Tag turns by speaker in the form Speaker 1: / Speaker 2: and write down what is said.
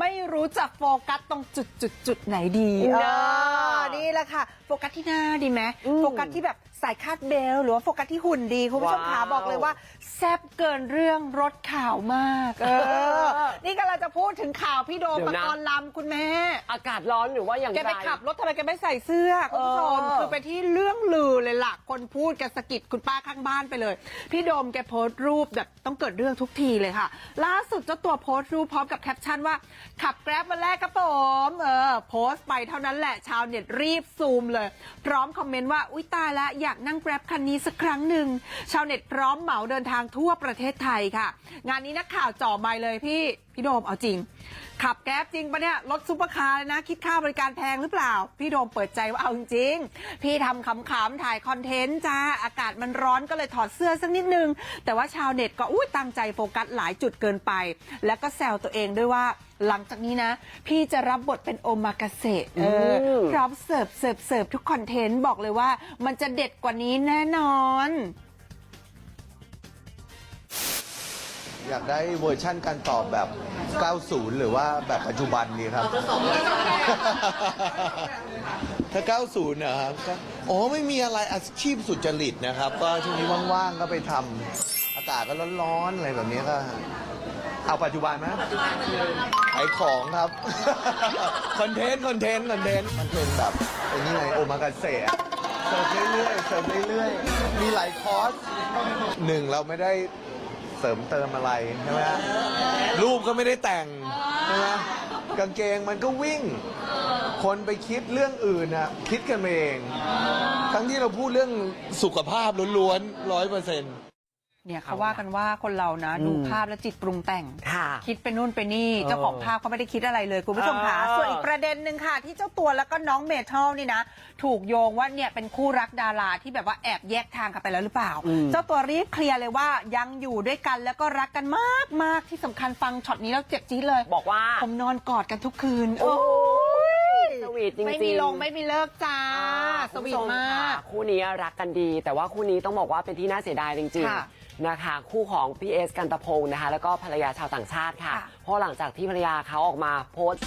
Speaker 1: ไม่รู้จะโฟกัสตรงจุดจุดจุดไหนดี
Speaker 2: เน
Speaker 1: เอ
Speaker 2: อะ
Speaker 1: อนี่แหละค่ะโฟกัสที่หน้าดีไหม
Speaker 2: อืม
Speaker 1: โฟกัสที่แบบสายคาดเบลต์หรือว่าโฟกัสที่หุ่นดีคุณผู้ชมขา
Speaker 2: ว้าว
Speaker 1: บอกเลยว่าแซ่บเกินเรื่องรถข่าวมาก เออ นี่กำลังจะพูดถึงข่าวพี่โดม
Speaker 2: เดี๋
Speaker 1: ป
Speaker 2: ยวนะ
Speaker 1: กรณ์ลำคุณแม่
Speaker 2: อากาศร้อนหรือว่าอย่าง
Speaker 1: แก
Speaker 2: ไร
Speaker 1: ไปขับรถทำไมแกไม่ใส่เสื้อคุณผู้ชม
Speaker 2: เออ
Speaker 1: คือเป็นที่เรื่องลือเลยล่ะคนพูดกันสะกิดคุณป้าข้างบ้านไปเลย พี่โดมแกโพสต์รูปแบบต้องเกิดเรื่องทุกทีเลยค่ะ ล่าสุดเจ้าตัวโพสต์รูปพร้อมกับแคปชั่นว่าขับแกร็บมาแรกครับผมเออโพสต์ไปเท่านั้นแหละชาวเน็ตรีบซูมเลย พร้อมคอมเมนต์ว่าอุ้ยตายละอยากนั่งแกร็บคันนี้สักครั้งหนึ่งชาวเน็ตพร้อมเหมาเดินทางทั่วประเทศไทยค่ะ งานนี้นักข่าวจ่อไมค์เลยพี่พี่โดมเอาจริง ขับแก๊บจริงปะเนี่ยรถซุปเปอร์คาร์เลยนะ คิดค่าบริการแพงหรือเปล่า พี่โดมเปิดใจว่าเอาจริงๆพี่ทำขำๆ ถ่ายคอนเทนต์จ้า อากาศมันร้อนก็เลยถอดเสื้อสักนิดนึง แต่ว่าชาวเน็ตก็อุ้ยตั้งใจโฟกัสหลายจุดเกินไป แล้วก็แซวตัวเองด้วยว่าหลังจากนี้นะ พี่จะรับบทเป็นโอมากาเสะเอออ
Speaker 2: ม
Speaker 1: พร้อมเสิร์ฟเสิร์ฟเสิร์ฟทุกคอนเทนต์บอกเลยว่า มันจะเด็ดกว่านี้แน่นอน
Speaker 3: อยากได้เวอร์ชั่นการตอบแบบ 90 หรือว่าแบบปัจจุบันดีครับ ถ้า 90นะครับก็โอ้ไม่มีอะไรอาชีพสุจริตนะครับ ก็ช่วงนี้ว่างๆก็ไปทำอากาศก็ร้อนๆอะไรแบบนี้ก็ เอาปัจจุบันไหมขายของครับ คอนเทนต์คอนเทนต์คอนเทนต์มันเป็นแบบไอ้นี่ไงโอมากาเสะเสิร์ฟเรื่อยๆเสิร์ฟเรื่อยๆมีหลายคอร์สหนึ่งเราไม่ได้ สริมเติมอะไรใช่ไหมฮะรูปก็ไม่ได้แต่งใช่ไหมกางเกงมันก็วิ่ง คนไปคิดเรื่องอื่นน่ะคิดกันไปเอง ทั้งที่เราพูดเรื่องสุขภาพล้วนๆร้อยเปอร์เซ็นต์
Speaker 1: เนี่ยเขาว่ากันว่าคนเรานะ ดู
Speaker 2: อืม
Speaker 1: ภาพแล้วจิตปรุงแต่ง
Speaker 2: ค่ะ
Speaker 1: คิดไปนู่นไปนี่
Speaker 2: เออ
Speaker 1: เจ้าของภาพก็ไม่ได้คิดอะไรเลยคุณผู้ชมค่ะ
Speaker 2: เออ
Speaker 1: ส่วนอีกประเด็นหนึ่งค่ะ ที่เจ้าตัวแล้วก็น้องเมทัลนี่นะ ถูกโยงว่าเนี่ยเป็นคู่รักดาราที่แบบว่าแอบแยกทางกันไปแล้วหรือเปล่า
Speaker 2: อืม
Speaker 1: เจ้าตัวรีบเคลียร์เลยว่ายังอยู่ด้วยกันแล้วก็รักกันมากมากๆที่สำคัญฟังช็อตนี้แล้วเจ็บจี๊ดเลย
Speaker 2: บอกว่า
Speaker 1: ผมนอนกอดกันทุกคืน
Speaker 2: โอ้
Speaker 1: โอ้ย
Speaker 2: ส วีทจริงๆ
Speaker 1: ไม่มีลงไม่มีเลิกจ้า
Speaker 2: อ่า
Speaker 1: สวีท
Speaker 2: คุณผู้ช
Speaker 1: มาก
Speaker 2: ค่ะคู่นี้รักกันดี แต่ว่าคู่นี้ต้องบอกว่าเป็นที่น่าเสียดายจริง
Speaker 1: ค่ะ
Speaker 2: ๆนะคะ คู่ของพี่เอสกันตะพงศ์นะคะ แล้วก็ภรรยาชาวต่างชาติค่ะ
Speaker 1: ค่ะ
Speaker 2: เพราะหลังจากที่ภรรยาเขาออกมาโพสต์